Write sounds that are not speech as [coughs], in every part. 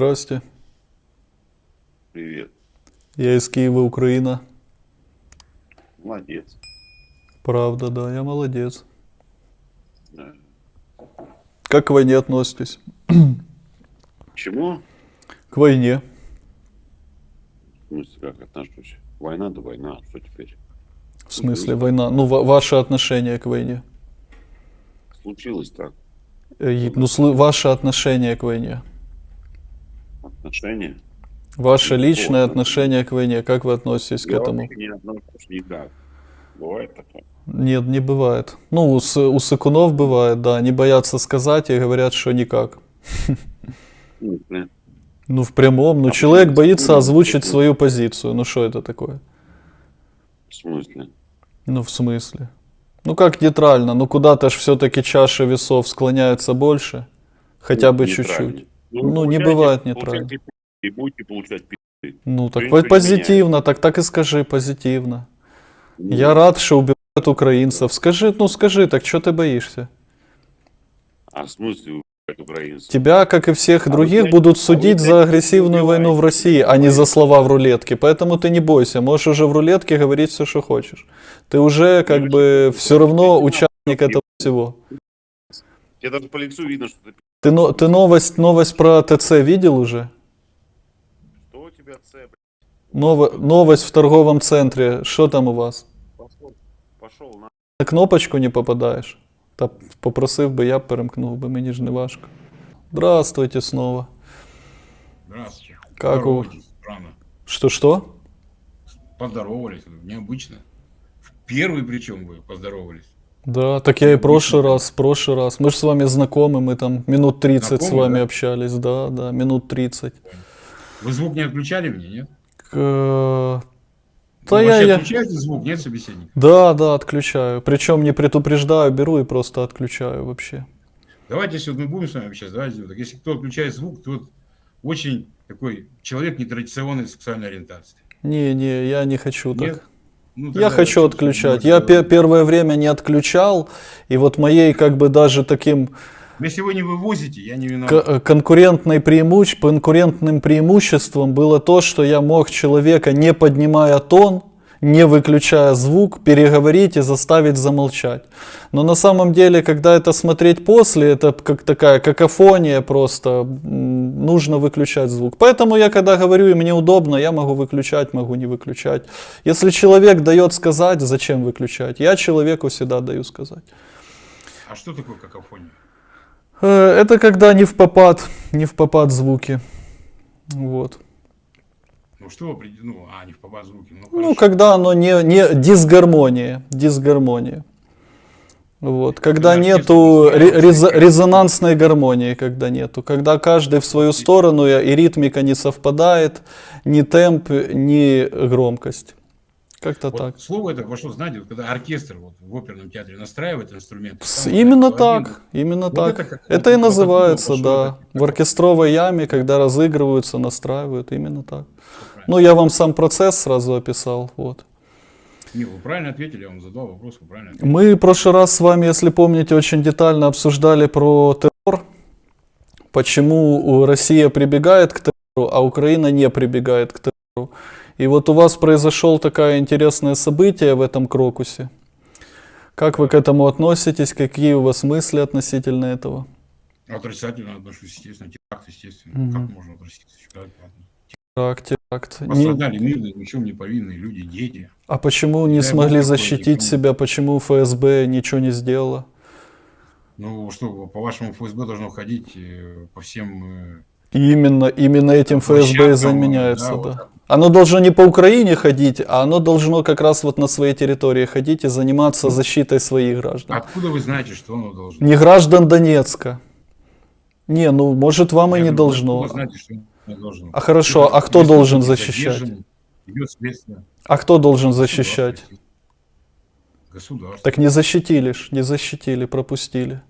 Здрасте. Привет. Я из Киева, Украина. Молодец. Правда, да, я молодец. Да. Как к войне относитесь? Чему? К войне. В смысле, как отношусь? Война да война, что теперь? В смысле, война. Ну, ва- ваше отношение к войне. Случилось так. Э, Ну, сли- ваше отношение к войне. Отношения? Ваше Ну, личное вот. отношение к войне. Как вы относитесь к Я этому? вообще не отношусь никак. Бывает такое? Нет, не бывает. Ну, у, у сыкунов бывает, да. Они боятся сказать и говорят, что никак. Смысле? Ну, в прямом. Ну, А человек боится озвучить свою позицию. Ну, что это такое? В смысле? Ну, в смысле? Ну, как нейтрально? Ну, куда-то ж все-таки чаша весов склоняется больше. Хотя бы чуть-чуть. Ну, не бывает пи***, И будете получать пи***. Ну, так не позитивно, так так и скажи, позитивно. Ну, Я рад, что убивают украинцев. Скажи, ну скажи, так что ты боишься? А в смысле убивать украинцев? Тебя, как и всех А других, будут а судить за агрессивную войну в России, а не за слова в рулетке. Поэтому ты не бойся, можешь уже в рулетке говорить все, что хочешь. Ты уже как Ну, бы что, все равно участник этого всего. Тебе даже по лицу видно, что ты пи***. Ты, но- ты новость, новость про ТЦ видел уже? Что у тебя С, блядь? Ново- новость в торговом центре. Что там у вас? Пошел, пошел на... На кнопочку не попадаєш? Та попросив би, я б перемкнув би, мені ж не важко. Здравствуйте снова. Здравствуйте. Как у- Поздоровались. Что-что? Поздоровались. Необычно. В Первый причем вы поздоровались. Да, так я и прошлый да. раз, прошлый раз. Мы же с вами знакомы, мы там минут 30 с Знакомы, вами да? общались, да, да, минут 30. Вы звук не отключали мне, нет? К- Да Вы я, я... отключаете звук, нет собеседника? Да, да, отключаю. Причем не предупреждаю, беру и просто отключаю вообще. Давайте, если вот мы будем с вами общаться, давайте вот так. Если кто отключает звук, то вот очень такой человек нетрадиционной сексуальной ориентации. Не, не, я не хочу так. Ну, Я хочу отключать. Я говорить. пе- первое время не отключал, и вот моей как бы даже таким Если вы не вывозите, я не виноват. э, конкурентной преимущ... конкурентным преимуществом было то, что я мог человека, не поднимая тон, не выключая звук, переговорить и заставить замолчать. Но на самом деле, когда это смотреть после, это как такая какофония просто, нужно выключать звук. Поэтому я когда говорю, и мне удобно, я могу выключать, могу не выключать. Если человек дает сказать, зачем выключать? Я человеку всегда даю сказать. А что такое какофония? Э, Это когда не в попад, не в попад звуки. Вот. Ну что ну, а, не в попад звуки. Ну, Ну, когда оно не, не дисгармония. Дисгармония. Вот. Когда Когда нету оркестр ре- выстраивается. резо- резонансной гармонии, когда нету. Когда каждый в свою сторону, и ритмика не совпадает, ни темп, ни громкость. Как-то Вот так. Слово это вошло, знаете, вот когда оркестр вот, в оперном театре настраивает инструмент. Там Именно вот один- так, именно Вот так. это Это, и называется, да. В оркестровой яме, когда разыгрываются, настраивают, именно так. Ну, я вам сам процесс сразу описал, вот. Не, вы правильно ответили, я вам задал вопрос, вы правильно ответили. Мы в прошлый раз с вами, если помните, очень детально обсуждали про террор, почему Россия прибегает к террору, а Украина не прибегает к террору. И вот у вас произошло такое интересное событие в этом крокусе. Как вы к этому относитесь? Какие у вас мысли относительно этого? Отрицательно отношусь, естественно, теракт, естественно. Мгм. Как можно относиться? Теракт. Не- Пострадали мирные, ни в чем не повинные люди, дети. А почему не Дай смогли защитить себя? Почему ФСБ ничего не сделало? Ну что, по-вашему, ФСБ должно ходить э, по всем... э, И именно, именно этим ФСБ и заменяется, да, да. вот. Оно должно не по Украине ходить, а оно должно как раз вот на своей территории ходить и заниматься защитой своих граждан. Откуда вы знаете, что оно должно? Не граждан Донецка. Не, ну, может, вам и Я не говорю, должно. Вы знаете, что должно? А хорошо, Идет а кто должен защищать? задержан, Идет следствие. А кто должен защищать? Государство. Так не защитили ж, не защитили, пропустили.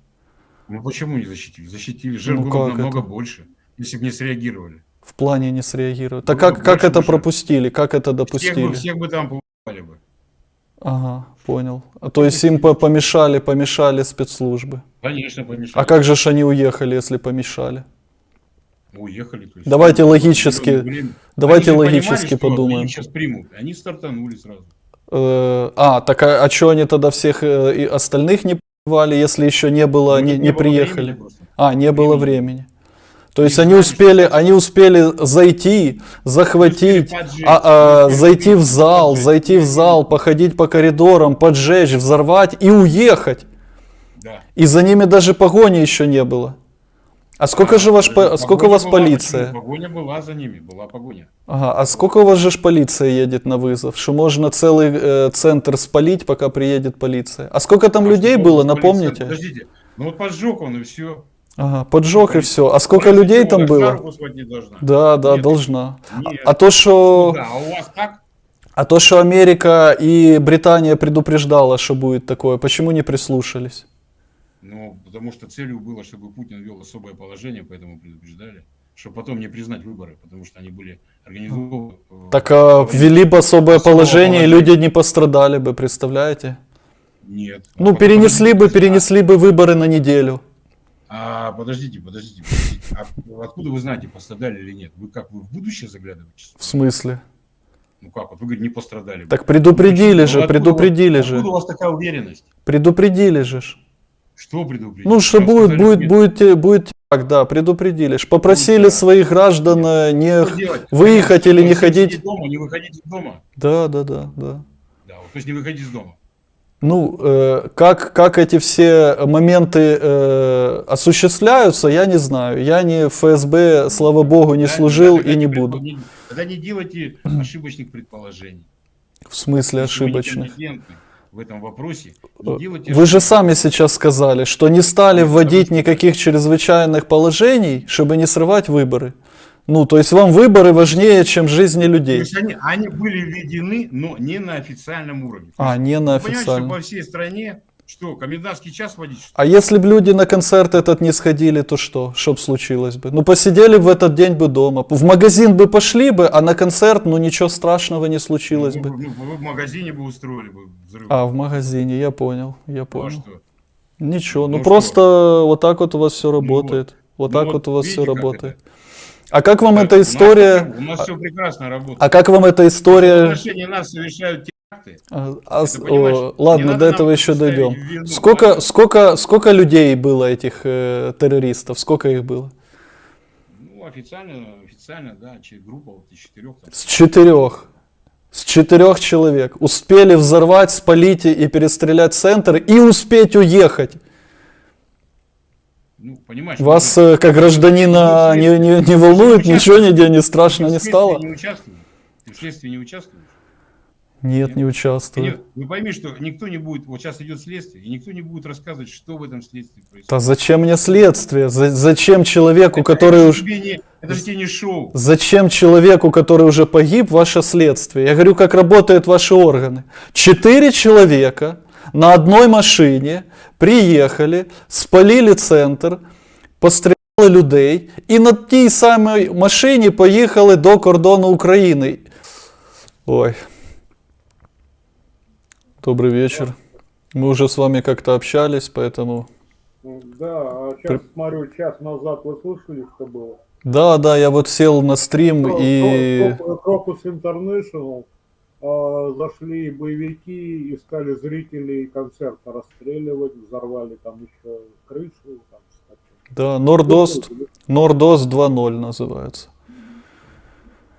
Ну почему не защитили? Защитили. Жертв Ну, было как намного это? больше, если бы не среагировали. В плане не среагировали. Так Было как, как больше это пропустили? Как это Всех бы, допустили? всех бы там поубивали бы. Ага, понял. А то есть им по- помешали, помешали спецслужбы. Конечно, помешали. А как же ж они уехали, если помешали? Уехали. То есть, Давайте ну, логически- время. Давайте Они логически понимали, подумаем. Они сейчас примут. Они стартанули сразу. Э, А, так а, а что они тогда всех э, и остальных не позвали, если еще не было, Ну, не, не было приехали? времени. А, не было Времени. времени. То есть Не они успели, что- они успели зайти, захватить, поджечь, а, а, зайти в зал, поджечь. зайти в зал, походить по коридорам, поджечь, взорвать и уехать. Да. И за ними даже погони еще не было. А сколько же ваш, по- сколько у вас была, полиция? почему? Погоня была за ними, была погоня. Ага, а сколько у вас же полиция едет на вызов? Что можно целый э, центр спалить, пока приедет полиция? А сколько там А людей было, полиция- напомните? Подождите, ну вот поджег он и все. Ага, поджог и все. А сколько людей там было? Да, да, Нет. должна. Нет. А то, что, Да, а у вас так? а то, что Америка и Британия предупреждала, что будет такое, почему не прислушались? Ну, потому что целью было, чтобы Путин ввел особое положение, поэтому предупреждали, чтобы потом не признать выборы, потому что они были организованы. э, Так а, ввели бы особое положение, и люди не пострадали бы, представляете? Нет. Ну, А перенесли бы, перенесли бы выборы на неделю. А, а, подождите, подождите, подождите. А откуда вы знаете, пострадали или нет? Вы как, вы в будущее заглядываете? В смысле? Ну как, вот вы говорите, не пострадали. Так предупредили Ну, же, откуда- предупредили же. Откуда у вас такая уверенность? Предупредили же. Что предупредили? Ну, что будет, будет, нет. будет, будет так, да, предупредили. Попросили да. своих граждан э, не... Делать? выехать или не ходить. дома, не выходить из дома. Да, да, да, да. Да, вот, то есть не выходить из дома. Ну, э, как, как эти все моменты э, осуществляются, я не знаю. Я не в ФСБ, слава богу, не Да, служил тогда и не буду. не- Тогда не делайте [clears throat] ошибочных предположений. В смысле ошибочных? В этом вопросе, делайте Вы же сами сейчас сказали, что не стали вводить никаких чрезвычайных положений, чтобы не срывать выборы. Ну, то есть вам выборы важнее, чем жизни То людей. есть они, они были введены, но не на официальном уровне. То А, не на вы понимаете, что официальном. по всей стране, что, комендантский час вводить? что? А если бы люди на концерт этот не сходили, то что? Что бы случилось бы? Ну, посидели бы в этот день бы дома. В магазин бы пошли бы, а на концерт, ну, ничего страшного не случилось Ну, бы. вы- ну, вы в магазине бы устроили бы взрыв. А, в магазине, я понял, я Ну, а понял. что? Ничего, ну, Ну, просто вот так вот у вас все работает. Вот Ну, так вот вот у вас все работает. А как вам Так, эта у нас история... У нас все прекрасно работает. А как вам эта В история... отношении нас совершают. А, а о, ладно, до этого еще дойдем. вину, Сколько, сколько, сколько людей было этих э, террористов? Сколько их было? Ну, официально, официально, да, группа вот из четырех. Там. С четырех. С четырех человек. Успели взорвать, спалить и перестрелять центр и успеть уехать. Ну, понимаешь, Вас, мы- э, как гражданина, не, не, не волнует, ничего нигде не страшно не стало? Ты в следствии не участвуешь? Нет, не Ты участвую. не- Вы пойми, что никто не будет, вот сейчас идет следствие, и никто не будет рассказывать, что в этом следствии происходит. Да зачем мне следствие? За- зачем человеку, Это- который это уж... тебе не- Это же тебе не шоу. Зачем человеку, который уже погиб, ваше следствие? Я говорю, как работают ваши органы. Четыре человека на одной машине приехали, спалили центр, постріляли людей і на тій самій машині поїхали до кордону України. Ой. Добрый вечер. Мы уже с вами как-то общались, поэтому... Да, а сейчас смотрю, час назад вы слышали, что было? Да, да, я вот сел на стрим и... Крокус International а, зашли боевики и стали зрителей концерта расстреливать, взорвали там еще крышу. Там. Да, Нордост, Нордост 2.0 называется.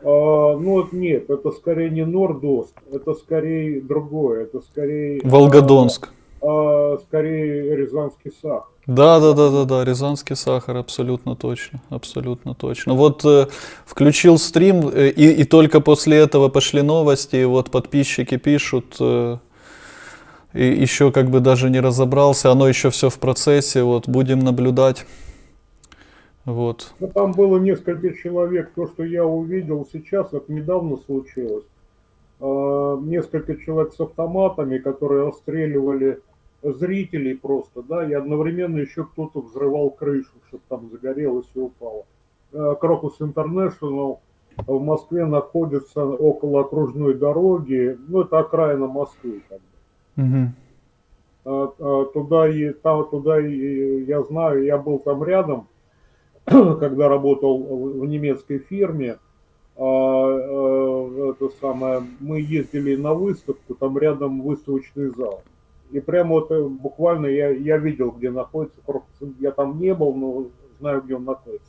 А, ну вот нет, это скорее не Нордост, это скорее другое, это скорее... Волгодонск. а, а, скорее Рязанский Сах. Да, да, да, да, да, Рязанский сахар, абсолютно точно, абсолютно точно. Вот э, включил стрим, э, и, и только после этого пошли новости, и вот подписчики пишут, э, и еще как бы даже не разобрался, оно еще все в процессе, вот будем наблюдать. Вот. Ну, там было несколько человек, то, что я увидел сейчас, это недавно случилось. А, Несколько человек с автоматами, которые расстреливали зрителей просто, да, и одновременно еще кто-то взрывал крышу, чтобы там загорелось и упало. А, Крокус Интернешнл в Москве находится около окружной дороги, ну, это окраина Москвы, как бы. Мгм. А, а, туда и там туда и я знаю, я был там рядом. [coughs] когда работал в немецкой фирме, а, э, это самое, мы ездили на выставку, там рядом выставочный зал. И прямо вот э, буквально я, я видел, где находится корпус. Я там не был, но знаю, где он находится.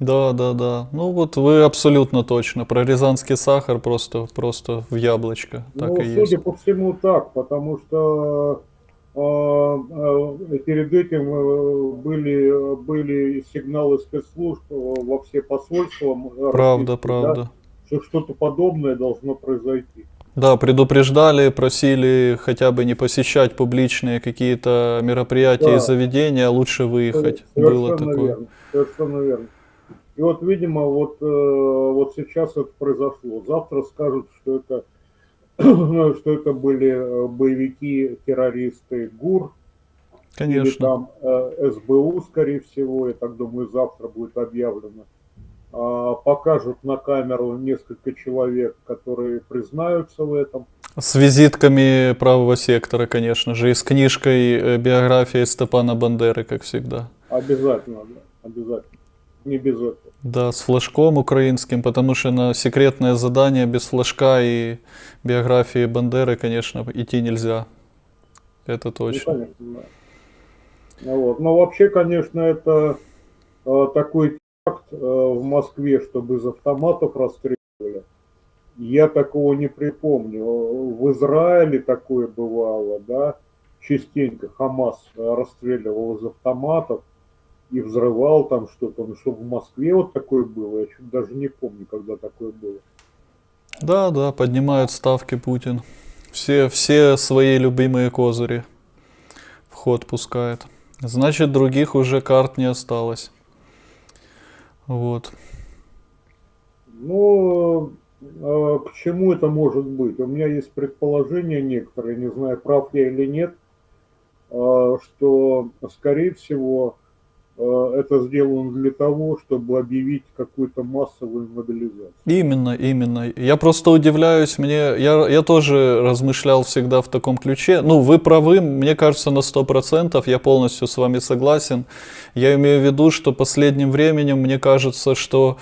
Да, да, да. Ну вот вы абсолютно точно. Про рязанский сахар просто, просто в яблочко. Так ну, и судя есть. по всему так, потому что перед этим э, были, были сигналы спецслужб э, во все посольства. м, Правда, российские, да, правда. что что-то подобное должно произойти. Да, предупреждали, просили хотя бы не посещать публичные какие-то мероприятия и Да. заведения, а лучше выехать. Совершенно Было такое. верно. Совершенно верно. И вот, видимо, вот, э, вот сейчас это произошло. Завтра скажут, что это, [clears throat] что это были э, боевики, террористы ГУР, или Конечно. там э, СБУ, скорее всего, я так думаю, завтра будет объявлено. А, покажут на камеру несколько человек, которые признаются в этом. С визитками правого сектора, конечно же, и с книжкой э, биографии Степана Бандеры, как всегда. Обязательно, да, обязательно. Не без этого. Да, с флажком украинским, потому что на секретное задание без флажка и биографии Бандеры, конечно, идти нельзя. Это Ну, точно. конечно, да. Ну Вот. Но вообще, конечно, это э, такой акт э, в Москве, чтобы из автоматов расстреливали. Я такого не припомню. В Израиле такое бывало, да, частенько Хамас э, расстреливал из автоматов и взрывал там что-то. Но чтобы в Москве вот такое было, я чуть даже не помню, когда такое было. Да, да, поднимают ставки Путин. Все, все свои любимые козыри в ход пускает. Значит, других уже карт не осталось. Вот. Ну, э, к чему это может быть? У меня есть предположения некоторые, не знаю, прав я или нет, э, что, скорее всего, это сделано для того, чтобы объявить какую-то массовую мобилизацию. Именно, именно. Я просто удивляюсь, мне, я, я тоже размышлял всегда в таком ключе. Ну, вы правы, мне кажется, на 100%, я полностью с вами согласен. Я имею в виду, что последним временем, мне кажется, что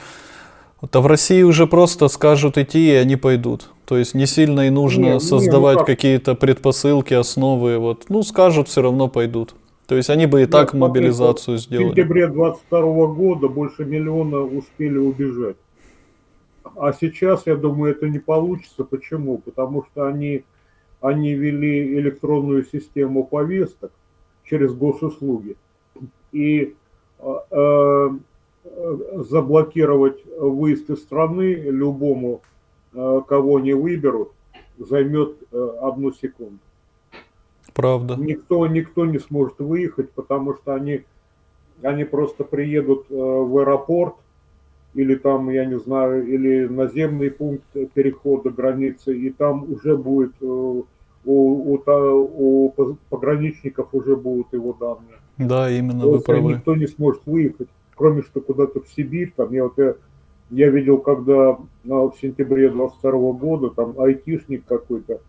да в России уже просто скажут идти, и они пойдут. То есть не сильно и нужно Не, не, ну создавать как? какие-то предпосылки, основы. Вот. Ну, скажут, все равно пойдут. То есть они бы и Нет, так смотри, мобилизацию В сделали. сентябре 22 года больше миллиона успели убежать. А сейчас, я думаю, это не получится. Почему? Потому что они, они ввели электронную систему повесток через госуслуги. И э, заблокировать выезд из страны любому, э, кого не выберут, займет э, одну секунду Правда. никто, никто не сможет выехать, потому что они, они просто приедут э, в аэропорт или там, я не знаю, или наземный пункт перехода границы, и там уже будет э, у, у, у пог- пограничников уже будут его данные. Да, именно, То вы правы. никто не сможет выехать, кроме что куда-то в Сибирь. Там я вот я, я видел, когда ну, в сентябре 22 года там айтишник какой-то,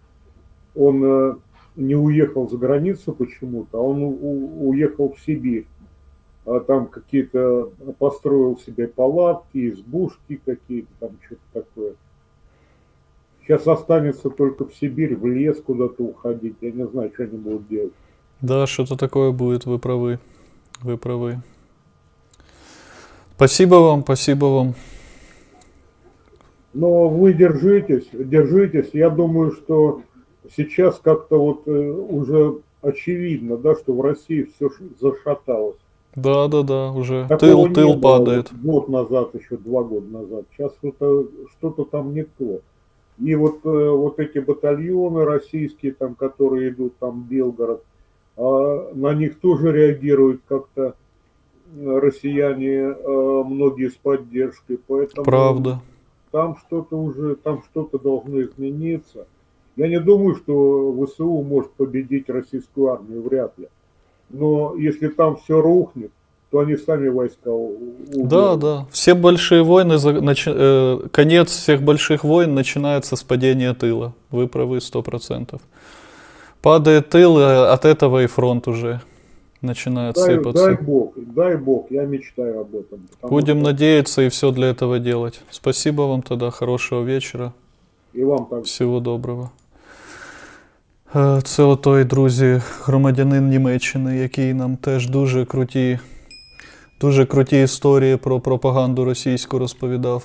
он э, не уехал за границу почему-то, а он уехал в Сибирь. А там какие-то построил себе палатки, избушки какие-то, там что-то такое. Сейчас останется только в Сибирь, в лес куда-то уходить. Я не знаю, что они будут делать. Да, что-то такое будет, вы правы. Вы правы. Спасибо вам, спасибо вам. Но вы держитесь, держитесь. Я думаю, что сейчас как-то вот э, уже очевидно, да, что в России все зашаталось. Да, да, да, уже Такого тыл, тыл падает. год назад, еще два года назад. Сейчас что-то что там не то. И вот, э, вот эти батальоны российские, там, которые идут, там, Белгород, а, на них тоже реагируют как-то э, россияне, э, многие с поддержкой. Поэтому Правда. там что-то уже, там что-то должно измениться. Я не думаю, что ВСУ может победить российскую армию, вряд ли. Но если там все рухнет, то они сами войска у- уберут. Да, да. Все большие войны, начи- э, конец всех больших войн начинается с падения тыла. Вы правы сто процентов. Падает тыл, э, от этого и фронт уже начинает Дай, сыпаться. дай бог, дай бог, я мечтаю об этом. Будем что- надеяться и все для этого делать. Спасибо вам тогда, хорошего вечера. И вам так Всього доброго. Е, Це отой, друзі, громадянин Німеччини, який нам теж дуже круті, дуже круті історії про пропаганду російську розповідав.